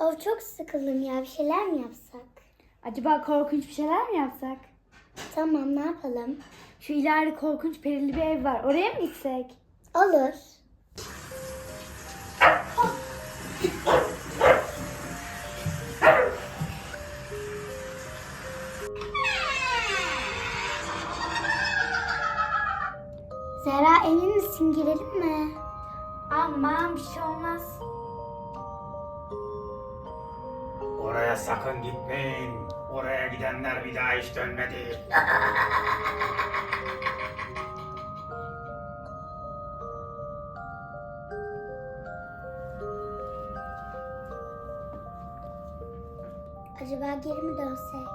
Of çok sıkıldım ya bir şeyler mi yapsak? Acaba korkunç bir şeyler mi yapsak? Tamam ne yapalım? Şu ileride korkunç perili bir ev var. Oraya mı gitsek? Olur. Zehra emin misin girelim mi? Aman bir şey olmaz. Oraya sakın gitmeyin. Oraya gidenler bir daha hiç dönmedi. Acaba geri mi dönsek?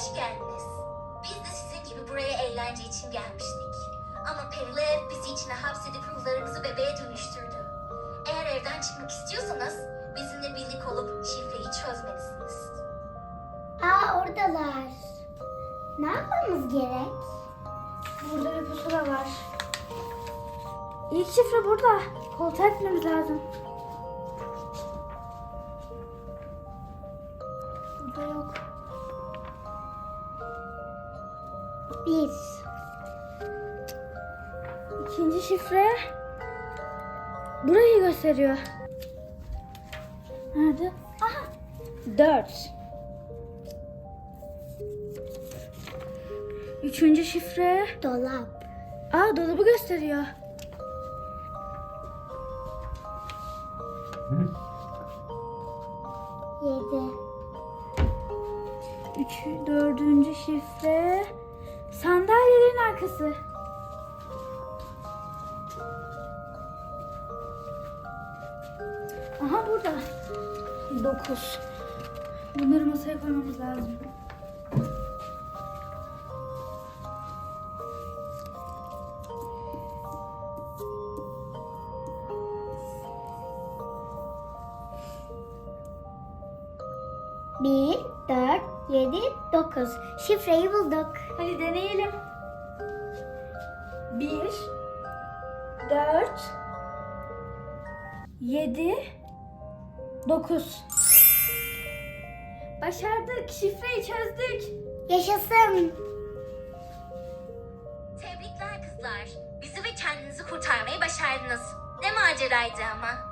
Hoş geldiniz. Biz de sizin gibi buraya eğlence için gelmiştik. Ama Perili ev bizi içine hapsedip ruhlarımızı bebeğe dönüştürdü. Eğer evden çıkmak istiyorsanız bizimle birlik olup şifreyi çözmelisiniz. Aa oradalar. Ne yapmamız gerek? Burada bir pusula var. İlk şifre burada. Koltuğa gitmemiz lazım. Burada yok. Bir. İkinci şifre burayı gösteriyor. Nerede? Aha. Dört. Üçüncü şifre. Dolap. Aa dolabı gösteriyor. Yedi. Üç, dördüncü şifre. Arkası. Aha burada. Dokuz. Bunları masaya koymamız lazım. Bir, dört, yedi, dokuz. Şifreyi bulduk. Hadi deneyelim. Bir, dört, yedi, dokuz. Başardık. Şifreyi çözdük. Yaşasın. Tebrikler kızlar. Bizi ve kendinizi kurtarmayı başardınız. Ne maceraydı ama.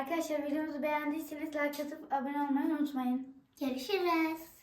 Arkadaşlar videomuzu beğendiyseniz like atıp abone olmayı unutmayın. Görüşürüz.